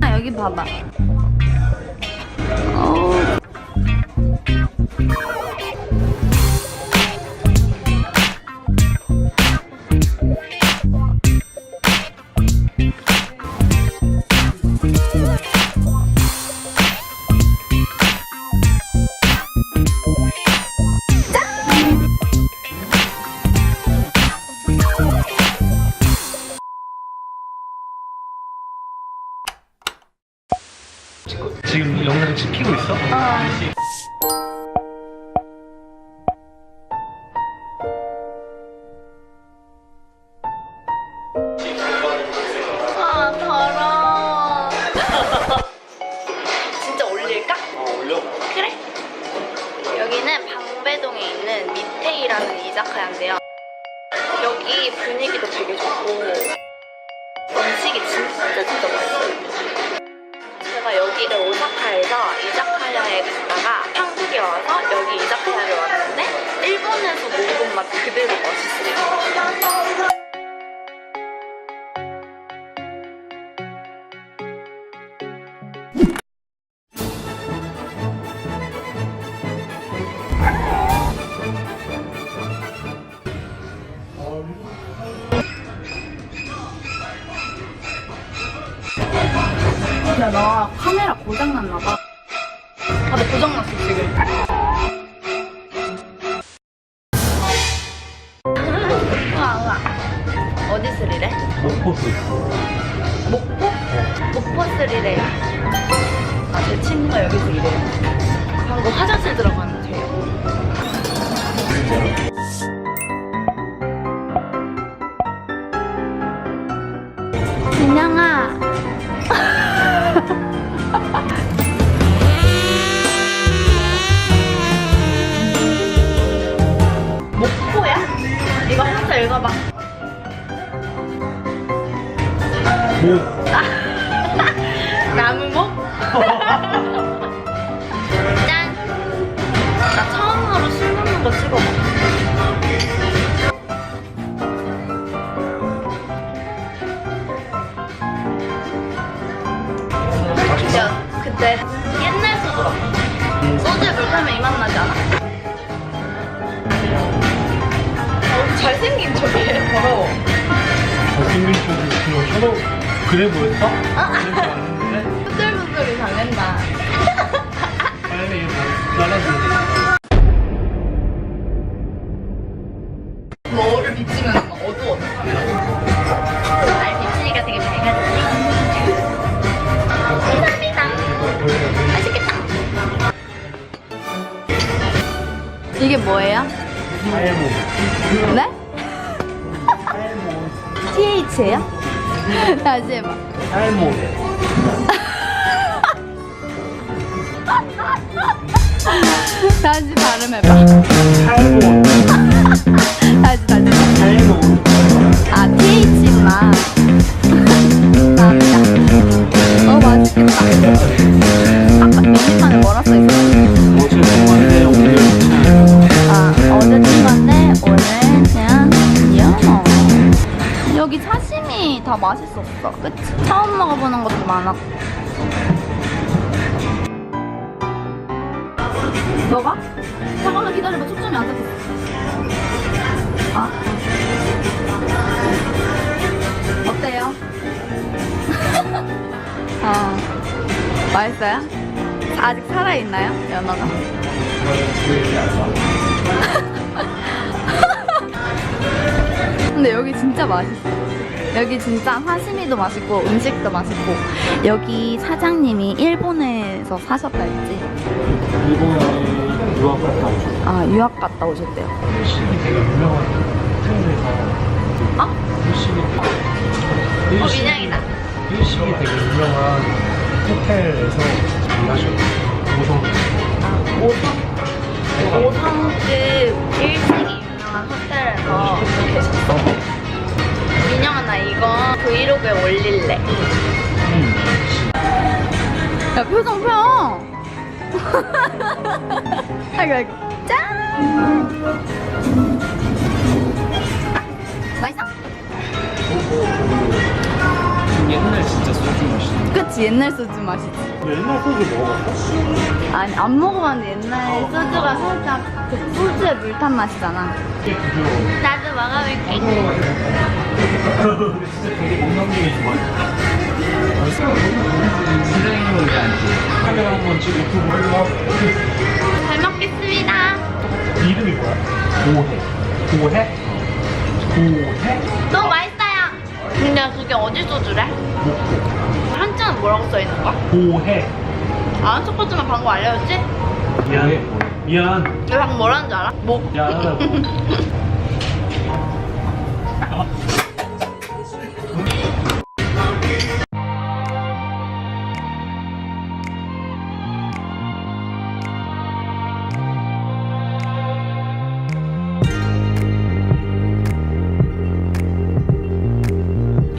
아, 여기 봐봐. 어. 지금 찍히고 있어? 아, 더러워. 진짜 올릴까? 어 올려 그래. 여기는 방배동에 있는 미테이라는 이자카야인데요. 여기 분위기도 되게 좋고 음식이 진짜 진짜 맛있어요. 여기를 오사카에서 이자카야에 갔다가 한국에 와서 여기 이자카야를 왔는데 일본에서 먹은 맛 그대로 맛있어요. 야, 나 카메라 고장났나 봐. 아, 나 고장났어, 지금. 우와, 우와. 어디 스리래? 목포수 목포? 목포 스리래. 아, 제 친구가 여기서 일해요. 방금 화장실 들어가면 돼요. 목 나무 목? 짠! 나 처음으로 술 먹는 거 찍어봐. 맛있어? 야, 그때 옛날 소주 소주에 물 타면 이맛 나지 않아? 어, 잘생긴 척이에요. 더러워. 잘생긴 쪽이 그냥 셔도 그래 보였어? 부들부들이. 빨리 나라도 뭐를 비치면 어두워. 날 비치니까 되게 밝아지네. 감사합니다. 맛있겠다. 이게 뭐예요? 네? TH예요? 다시 해봐. 살모 다시 발음해봐. 다시 다시. 맛있었어. 그치? 처음 먹어보는 것도 많았고. 너가? 잠깐만 기다려봐. 초점이 안 잡혔어. 아. 어때요? 어. 맛있어요? 아직 살아있나요? 연어가? 근데 여기 진짜 맛있어. 여기 진짜 사시미도 맛있고 음식도 맛있고 여기 사장님이 일본에서 사셨다 했지? 일본에 유학 갔다 오셨어 아 유학 갔다 오셨대요. 일식이 되게 유명한 호텔에서 어? 일식이 어 민영이다. 일식이 되게 유명한 호텔에서 일하셨어요 오성 오성 오성급 일식이 유명한 호텔에서 계셨어. 나 이거 브이로그에 올릴래. 음. 야 표정 펴. 아이고 아이고 짠. 맛있어? 옛날 진짜 소주 맛이네. 그치 옛날 소주 맛이지. 옛날 소주 먹어봤어? 아니 안 먹어봤는데 옛날 소주가 살짝 그 소주의 물탄 맛이잖아. 나도 먹어볼게. 근데 진짜 되게 건강적인 좋아. 쓰레기는 왜안 돼? 카메라 한번 찍고 유튜브 올려. 잘 먹겠습니다. 이름이 뭐야? 고해. 고해? 고해? 너무 맛있어요. 근데 그게 어디 소주래? 목포. 한자는 뭐라고 써 있는 거야? 고해. 아는 첫 번째만 방금 알려줬지? 미안. 미안. 내 방금 뭐라는 줄 알아? 목. 미안하다고.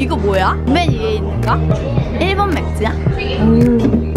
이거 뭐야? 맨 위에 있는 거? 일본 맥주야? 오.